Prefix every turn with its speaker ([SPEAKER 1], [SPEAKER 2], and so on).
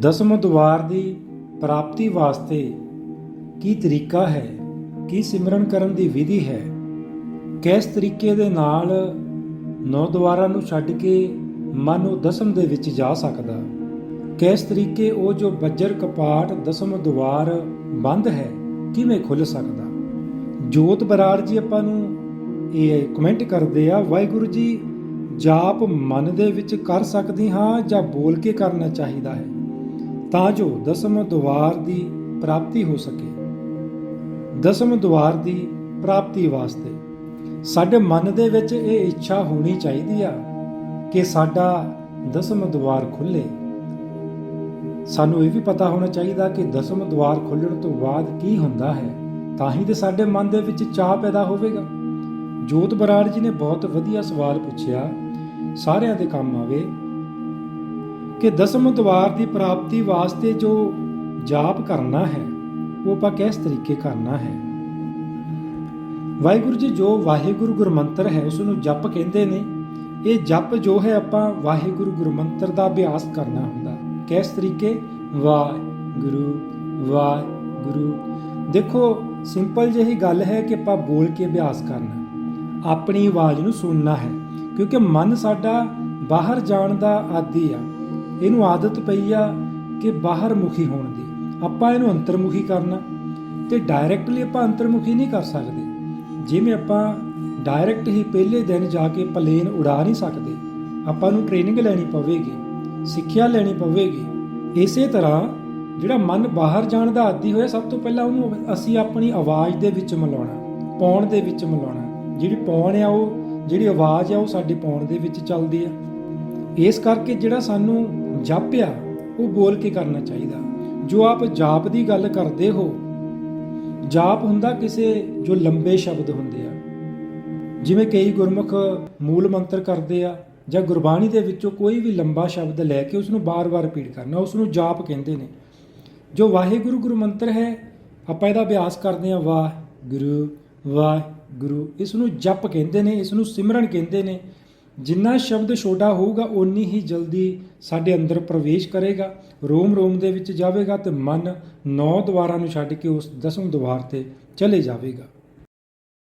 [SPEAKER 1] ਦਸਮ ਦੁਆਰ ਦੀ ਪ੍ਰਾਪਤੀ ਵਾਸਤੇ ਕੀ ਤਰੀਕਾ ਹੈ? ਕੀ ਸਿਮਰਨ ਕਰਨ ਦੀ ਵਿਧੀ ਹੈ? ਕਿਸ ਤਰੀਕੇ ਦੇ ਨਾਲ ਨੌ ਦੁਆਰਾਂ ਨੂੰ ਛੱਡ ਕੇ ਮਨ ਉਹ ਦਸਮ ਦੇ ਵਿੱਚ ਜਾ ਸਕਦਾ? ਕਿਸ ਤਰੀਕੇ ਉਹ ਜੋ ਬੱਜਰ ਕਪਾਟ ਦਸਮ ਦੁਆਰ ਬੰਦ ਹੈ, ਕਿਵੇਂ ਖੁੱਲ ਸਕਦਾ? ਜੋਤ ਬਰਾੜ ਜੀ ਆਪਾਂ ਨੂੰ ਇਹ ਕਮੈਂਟ ਕਰਦੇ ਆ, ਵਾਹਿਗੁਰੂ ਜੀ, ਜਾਪ ਮਨ ਦੇ ਵਿੱਚ ਕਰ ਸਕਦੀ ਹਾਂ ਜਾਂ ਬੋਲ ਕੇ ਕਰਨਾ ਚਾਹੀਦਾ ਹੈ? ਤਾਂ ਜੋ ਦਸਮ ਦੁਆਰ ਦੀ ਪ੍ਰਾਪਤੀ ਹੋ ਸਕੇ। ਦਸਮ ਦੁਆਰ ਦੀ ਪ੍ਰਾਪਤੀ ਵਾਸਤੇ ਸਾਡੇ ਮਨ ਦੇ ਵਿੱਚ ਇਹ ਇੱਛਾ ਹੋਣੀ ਚਾਹੀਦੀ ਆ ਕਿ ਸਾਡਾ ਦਸਮ ਦੁਆਰ ਖੁੱਲੇ। ਸਾਨੂੰ ਇਹ ਵੀ ਪਤਾ ਹੋਣਾ ਚਾਹੀਦਾ ਕਿ ਦਸਮ ਦੁਆਰ ਖੁੱਲਣ ਤੋਂ ਬਾਅਦ ਕੀ ਹੁੰਦਾ ਹੈ, ਤਾਂ ਹੀ ਤੇ ਸਾਡੇ ਮਨ ਦੇ ਵਿੱਚ ਚਾਹ ਪੈਦਾ ਹੋਵੇਗਾ। ਜੋਤ ਬਰਾੜ ਜੀ ਨੇ ਬਹੁਤ ਵਧੀਆ ਸਵਾਲ ਪੁੱਛਿਆ, ਸਾਰਿਆਂ ਦੇ ਕੰਮ ਆਵੇ ਕਿ ਦਸਮ ਦੁਆਰ ਦੀ ਪ੍ਰਾਪਤੀ ਵਾਸਤੇ ਜੋ ਜਾਪ ਕਰਨਾ ਹੈ, ਉਹ ਆਪਾਂ ਕਿਸ ਤਰੀਕੇ ਕਰਨਾ ਹੈ? ਵਾਹਿਗੁਰੂ ਜੀ ਜੋ ਵਾਹਿਗੁਰੂ ਗੁਰਮੰਤਰ ਹੈ ਉਸ ਨੂੰ ਜਪ ਕਹਿੰਦੇ ਨੇ। ਇਹ ਜਪ ਜੋ ਹੈ, ਆਪਾਂ ਵਾਹਿਗੁਰੂ ਗੁਰਮੰਤਰ ਦਾ ਅਭਿਆਸ ਕਰਨਾ ਹੁੰਦਾ। ਕਿਸ ਤਰੀਕੇ? ਵਾਹਿਗੁਰੂ ਵਾਹਿਗੁਰੂ। ਦੇਖੋ, ਸਿੰਪਲ ਜਿਹੀ ਗੱਲ ਹੈ ਕਿ ਆਪਾਂ ਬੋਲ ਕੇ ਅਭਿਆਸ ਕਰਨਾ। ਆਪਣੀ ਆਵਾਜ਼ ਨੂੰ ਸੁਣਨਾ ਹੈ, ਕਿਉਂਕਿ ਮਨ ਸਾਡਾ ਬਾਹਰ ਜਾਣ ਦਾ ਆਦੀ ਆ। ਇਹਨੂੰ ਆਦਤ ਪਈ ਆ ਕਿ ਬਾਹਰ ਮੁਖੀ ਹੋਣ ਦੀ। ਆਪਾਂ ਇਹਨੂੰ ਅੰਤਰਮੁਖੀ ਕਰਨਾ। ਤੇ ਡਾਇਰੈਕਟਲੀ ਆਪਾਂ ਅੰਤਰਮੁਖੀ ਨਹੀਂ ਕਰ ਸਕਦੇ। ਜਿਵੇਂ ਆਪਾਂ ਡਾਇਰੈਕਟ ਹੀ ਪਹਿਲੇ ਦਿਨ ਜਾ ਕੇ ਪਲੇਨ ਉਡਾ ਨਹੀਂ ਸਕਦੇ। ਆਪਾਂ ਨੂੰ ਟ੍ਰੇਨਿੰਗ ਲੈਣੀ ਪਵੇਗੀ, ਸਿੱਖਿਆ ਲੈਣੀ ਪਵੇਗੀ। ਇਸੇ ਤਰ੍ਹਾਂ ਜਿਹੜਾ ਮਨ ਬਾਹਰ ਜਾਣ ਦਾ ਆਦੀ ਹੋਇਆ, ਸਭ ਤੋਂ ਪਹਿਲਾਂ ਉਹਨੂੰ ਅਸੀਂ ਆਪਣੀ ਆਵਾਜ਼ ਦੇ ਵਿੱਚ ਮਿਲਾਉਣਾ ਪੌਣ ਦੇ ਵਿੱਚ ਮਿਲਾਉਣਾ। ਜਿਹੜੀ ਪੌਣ ਆ ਉਹ, ਜਿਹੜੀ ਆਵਾਜ਼ ਆ ਉਹ ਸਾਡੇ ਪੌਣ ਦੇ ਵਿੱਚ ਚੱਲਦੀ ਆ। ਇਸ ਕਰਕੇ ਜਿਹੜਾ ਸਾਨੂੰ ਜਪ ਆ ਉਹ ਬੋਲ ਕੇ ਕਰਨਾ ਚਾਹੀਦਾ। ਜੋ ਆਪ ਜਾਪ ਦੀ ਗੱਲ ਕਰਦੇ ਹੋ, ਜਾਪ ਹੁੰਦਾ ਕਿਸੇ ਜੋ ਲੰਬੇ ਸ਼ਬਦ ਹੁੰਦੇ ਆ। ਜਿਵੇਂ ਕਈ ਗੁਰਮੁਖ ਮੂਲ ਮੰਤਰ ਕਰਦੇ ਆ, ਜਾਂ ਗੁਰਬਾਣੀ ਦੇ ਵਿੱਚੋਂ ਕੋਈ ਵੀ ਲੰਬਾ ਸ਼ਬਦ ਲੈ ਕੇ ਉਸ ਨੂੰ ਬਾਰ-ਬਾਰ ਰਿਪੀਟ ਕਰਨਾ ਉਸ ਨੂੰ ਜਾਪ ਕਹਿੰਦੇ ਨੇ। ਜੋ ਵਾਹਿਗੁਰੂ ਗੁਰੂ ਮੰਤਰ ਹੈ, ਆਪਾਂ ਇਹਦਾ ਅਭਿਆਸ ਕਰਦੇ ਆ ਵਾਹਿਗੁਰੂ ਵਾਹਿਗੁਰੂ ਇਸ ਨੂੰ ਜਪ ਕਹਿੰਦੇ ਨੇ ਇਸ ਨੂੰ ਸਿਮਰਨ ਕਹਿੰਦੇ ਨੇ ਜਿੰਨਾ ਸ਼ਬਦ ਛੋਟਾ ਹੋਊਗਾ, ਓਨੀ ਹੀ ਜਲਦੀ ਸਾਡੇ ਅੰਦਰ ਪ੍ਰਵੇਸ਼ ਕਰੇਗਾ। ਰੋਮ ਰੋਮ ਦੇ ਵਿੱਚ ਜਾਵੇਗਾ ਤੇ ਮਨ ਨੌ ਦੁਆਰਾਂ ਨੂੰ ਛੱਡ ਕੇ ਉਸ ਦਸਮ ਦੁਆਰ ਤੇ ਚਲੇ ਜਾਵੇਗਾ।